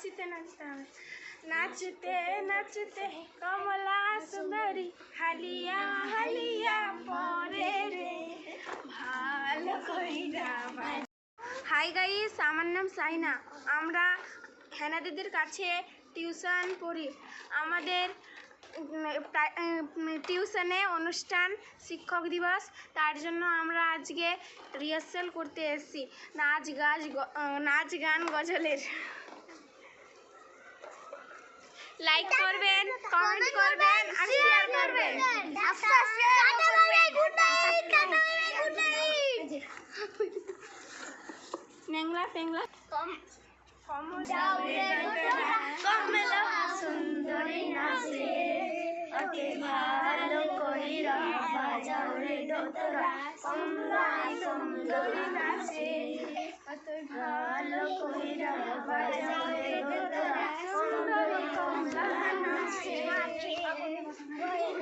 নাচতে নাচতে নাচতে নাচতে কমলা সুন্দরী হালিয়া হালিয়া পরে রে ভালো কইরা হাই গাইস আমার নাম সাইনা। আমরা হেনা দিদির কাছে টিউশন পড়ি। আমাদের টিউশনে অনুষ্ঠান শিক্ষক দিবস। তার জন্য আমরা আজকে রিহার্সাল করতে এসেছি। নাচ গাছ নাচ গান গজলের। লাইক করবেন কমেন্ট করবেন আর শেয়ার করবেন। নেংলা টেংলা কম কমলা সুন্দরী নাচে। ওকে ভালো কইরা বাজাও রে দোতরা কমলা সুন্দরী নাচে। ওকে ভালো Cheers!